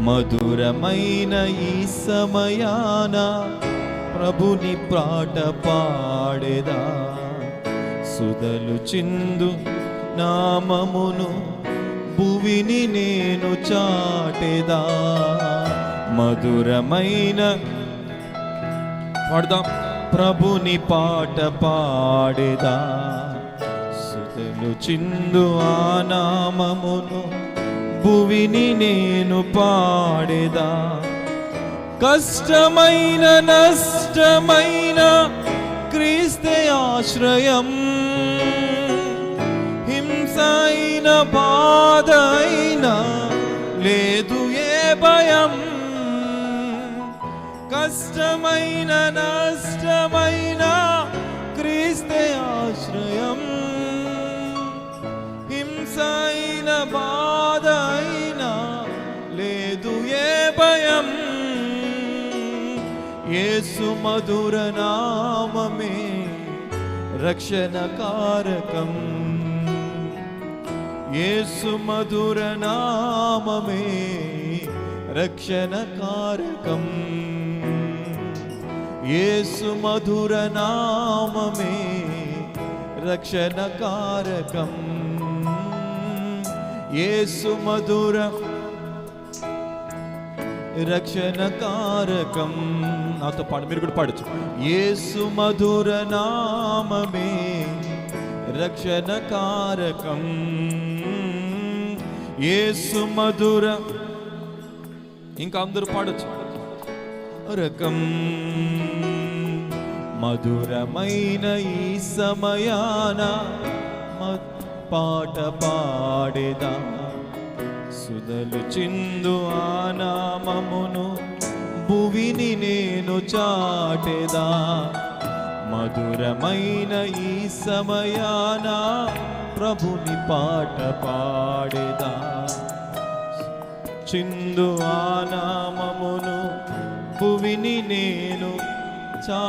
మధురమైన ఈ సమయాన ప్రభుని పాట పాడేదా? సుదలు చిందు నామమును భువిని నేను చాటేదా? మధురమైన పాడదాం. ప్రభుని పాట పాడేదా? సుతలు చిందు ఆ నామమును భువిని నేను పాడేదా? కష్టమైన నష్టమైన క్రీస్తే ఆశ్రయం. హింసైన బాధైన బాధ అయినా లేదు ఏ భయం. కష్టమైన నా యేసు మధుర నామమే రక్షణ కారకం యేసు మధుర నామమే రక్షణ కారకం యేసు మధుర నామమే రక్షణ కారకం యేసు మధుర రక్షణ కారకం నాతో పాడు మీరు కూడా పాడచ్చు. యేసు మధుర నామమే రక్షణ కారకం యేసు మధుర ఇంకా అందరూ పాడచ్చు. రకం మధురమైన ఈ సమయాన పాట పాడేదా? సుధలు చిందు ఆనామమును భువిని నేను చాటెదా. మధురమైన ఈ సమయాన ప్రభుని పాట పాడేదా. చిందు ఆనామమును భువిని నేను చా